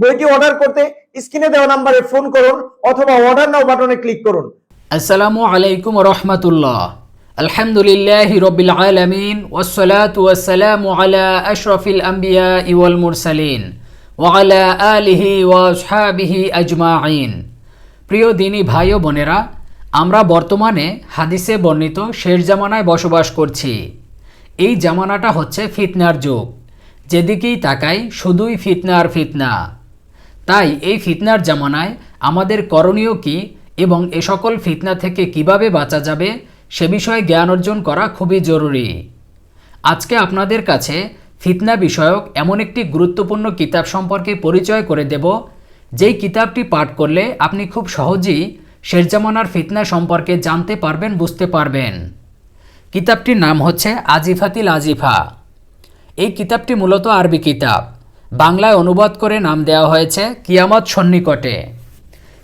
বইটি অর্ডার করতে স্ক্রিনে দেওয়া নাম্বারে ফোন করুন অথবা অর্ডার নাও বাটনে ক্লিক করুন। আসসালামু আলাইকুম রহমতুল্লাহ। আলহামদুলিল্লাহ রবিল আলমিন ওসলাত ওয়াসালাম আলা আশরফিল আম্বিয়া ইওয়াল মুরসালিন ওয়ালা আলিহি ওয়াসহাবিহি আজমাইন প্রিয় দিনী ভাই ও বোনেরা, আমরা বর্তমানে হাদিসে বর্ণিত শেষ জামানায় বসবাস করছি। এই জামানাটা হচ্ছে ফিতনার যুগ। যেদিকেই তাকাই শুধুই ফিতনা আর ফিতনা। তাই এই ফিতনার জামানায় আমাদের করণীয় কি এবং এ সকল ফিতনা থেকে কীভাবে বাঁচা যাবে সে বিষয়ে জ্ঞান অর্জন করা খুবই জরুরি। আজকে আপনাদের কাছে ফিতনা বিষয়ক এমন একটি গুরুত্বপূর্ণ কিতাব সম্পর্কে পরিচয় করে দেব, যেই কিতাবটি পাঠ করলে আপনি খুব সহজেই শেষ জামানার ফিতনা সম্পর্কে জানতে পারবেন, বুঝতে পারবেন। কিতাবটির নাম হচ্ছে আজিফাতিল আজিফা। এই কিতাবটি মূলত আরবি কিতাব। বাংলায় অনুবাদ করে নাম দেওয়া হয়েছে কিয়ামত সন্নিকটে।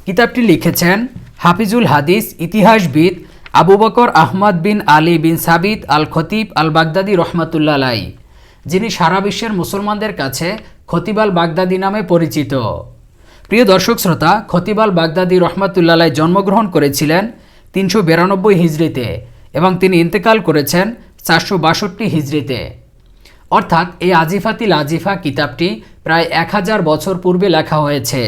কিতাবটি লিখেছেন হাফিজুল হাদিস ইতিহাসবিদ আবু বকর আহমদ বিন আলী বিন সাবিত আল খতিব আল বাগদাদি রহমতুল্লাহ আলাই যিনি সারা বিশ্বের মুসলমানদের কাছে খতিব আল বাগদাদি নামে পরিচিত। প্রিয় দর্শক শ্রোতা, খতিব আল বাগদাদি রহমতুল্লাহ জন্মগ্রহণ করেছিলেন তিনশো বিরানব্বই হিজড়িতে এবং তিনি ইন্তেকাল করেছেন চারশো বাষট্টি হিজড়িতে। অর্থাৎ এই আজিফাতিল আজিফা কিতাবটি প্রায় এক হাজার বছর পূর্বে লেখা হয়েছে।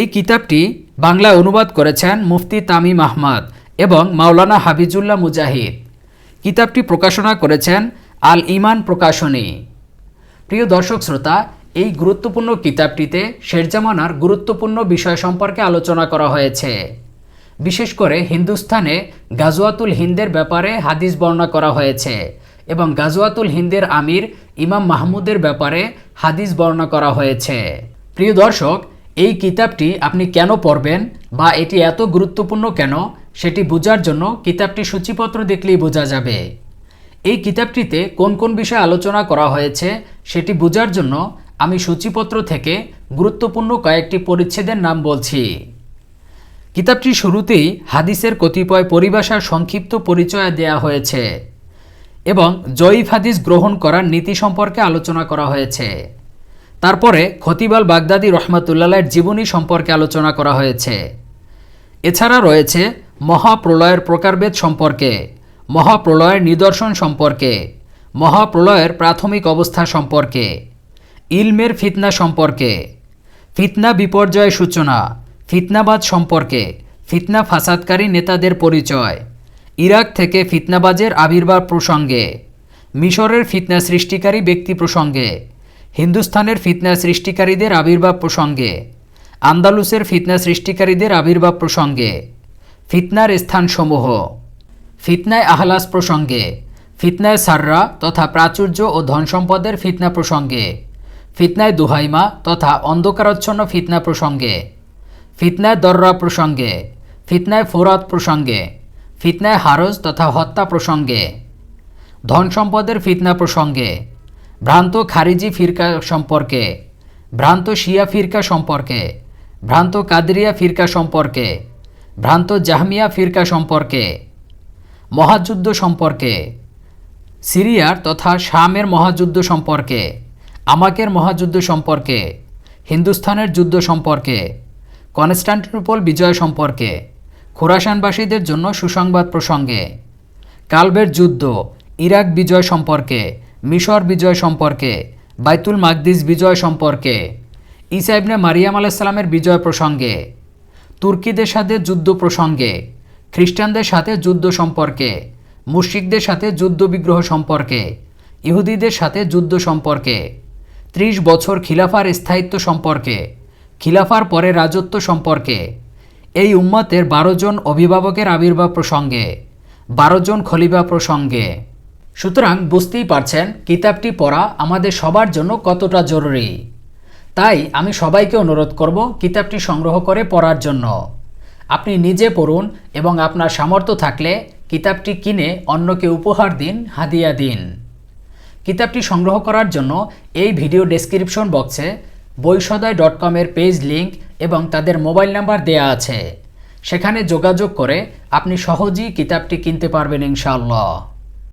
এই কিতাবটি বাংলায় অনুবাদ করেছেন মুফতি তামিম আহমদ এবং মাওলানা হাবিজুল্লাহ মুজাহিদ। কিতাবটি প্রকাশনা করেছেন আল ইমান প্রকাশনী। প্রিয় দর্শক শ্রোতা, এই গুরুত্বপূর্ণ কিতাবটিতে শেরজামানার গুরুত্বপূর্ণ বিষয় সম্পর্কে আলোচনা করা হয়েছে। বিশেষ করে হিন্দুস্থানে গাজওয়াতুল হিন্দের ব্যাপারে হাদিস বর্ণনা করা হয়েছে। এবং গাজওয়াতুল হিন্দের আমির ইমাম মাহমুদের ব্যাপারে হাদিস বর্ণনা করা হয়েছে। প্রিয় দর্শক, এই কিতাবটি আপনি কেন পড়বেন বা এটি এত গুরুত্বপূর্ণ কেন, সেটি বোঝার জন্য কিতাবটি সূচিপত্র দেখলেই বোঝা যাবে। এই কিতাবটিতে কোন কোন বিষয়ে আলোচনা করা হয়েছে, সেটি বোঝার জন্য আমি সূচিপত্র থেকে গুরুত্বপূর্ণ কয়েকটি পরিচ্ছেদের নাম বলছি। কিতাবটির শুরুতেই হাদিসের কতিপয় পরিভাষার সংক্ষিপ্ত পরিচয় দেয়া হয়েছে। এবং জয়ীফ হাদিস গ্রহণ করার নীতি সম্পর্কে আলোচনা করা হয়েছে। তারপরে খতিবাল বাগদাদি রহমতুল্লাহের জীবনী সম্পর্কে আলোচনা করা হয়েছে। এছাড়া রয়েছে মহাপ্রলয়ের প্রকারভেদ সম্পর্কে, মহাপ্রলয়ের নিদর্শন সম্পর্কে, মহাপ্রলয়ের প্রাথমিক অবস্থা সম্পর্কে, ইলমের ফিতনা সম্পর্কে, ফিতনা বিপর্যয় সূচনা, ফিতনাবাদ সম্পর্কে, ফিতনা ফাসাদকারী নেতাদের পরিচয়। ইরাক থেকে ফিতনাবাজের আবির্ভাব প্রসঙ্গে। মিশরের ফিতনা সৃষ্টিকারী ব্যক্তি প্রসঙ্গে। হিন্দুস্থানের ফিতনা সৃষ্টিকারীদের আবির্ভাব প্রসঙ্গে। আন্দালুসের ফিতনা সৃষ্টিকারীদের আবির্ভাব প্রসঙ্গে। ফিতনার স্থানসমূহ। ফিতনায় আহলাস প্রসঙ্গে। ফিতনায় সাররা তথা প্রাচুর্য ও ধন সম্পদের ফিতনা প্রসঙ্গে। ফিতনায় দুহাইমা তথা অন্ধকারচ্ছন্ন ফিতনা প্রসঙ্গে। ফিতনায় দররা প্রসঙ্গে। ফিতনায় ফোরাত প্রসঙ্গে। ফিতনায় হারজ তথা হত্যা প্রসঙ্গে। ধন সম্পদের ফিতনা প্রসঙ্গে। ভ্রান্ত খারিজি ফিরকা সম্পর্কে। ভ্রান্ত শিয়া ফিরকা সম্পর্কে। ভ্রান্ত কাদরিয়া ফিরকা সম্পর্কে। ভ্রান্ত জাহমিয়া ফিরকা সম্পর্কে। মহাযুদ্ধ সম্পর্কে। সিরিয়ার তথা শামের মহাযুদ্ধ সম্পর্কে। আমাকের মহাযুদ্ধ সম্পর্কে। হিন্দুস্থানের যুদ্ধ সম্পর্কে। কনস্টান্টিনোপল বিজয় সম্পর্কে। খোরাসানবাসীদের জন্য সুসংবাদ প্রসঙ্গে, কালবের যুদ্ধ, ইরাক বিজয় সম্পর্কে, মিশর বিজয় সম্পর্কে, বাইতুল মাকদিস বিজয় সম্পর্কে, ঈসা ইবনে মারিয়াম আলাইসাল্লামের বিজয় প্রসঙ্গে, তুর্কিদের সাথে যুদ্ধ প্রসঙ্গে, খ্রিস্টানদের সাথে যুদ্ধ সম্পর্কে, মুশরিকদের সাথে যুদ্ধ বিগ্রহ সম্পর্কে, ইহুদিদের সাথে যুদ্ধ সম্পর্কে, ত্রিশ বছর খিলাফার স্থায়িত্ব সম্পর্কে, খিলাফার পরে রাজত্ব সম্পর্কে এই উম্মতের বারো জন অভিভাবকের আবির্ভাব প্রসঙ্গে। বারো জন খলিফা প্রসঙ্গে। সুতরাং বুঝতেই পারছেন, কিতাবটি পড়া আমাদের সবার জন্য কতটা জরুরি। তাই আমি সবাইকে অনুরোধ করব কিতাবটি সংগ্রহ করে পড়ার জন্য। আপনি নিজে পড়ুন এবং আপনার সামর্থ্য থাকলে কিতাবটি কিনে অন্যকে উপহার দিন, হাদিয়া দিন। কিতাবটি সংগ্রহ করার জন্য এই ভিডিও ডেসক্রিপশন বক্সে বইসদয় ডট কমের পেজ লিংক এবং তাদের মোবাইল নাম্বার দেয়া আছে। সেখানে যোগাযোগ করে আপনি সহজেই কিতাবটি কিনতে পারবেন ইনশাআল্লাহ।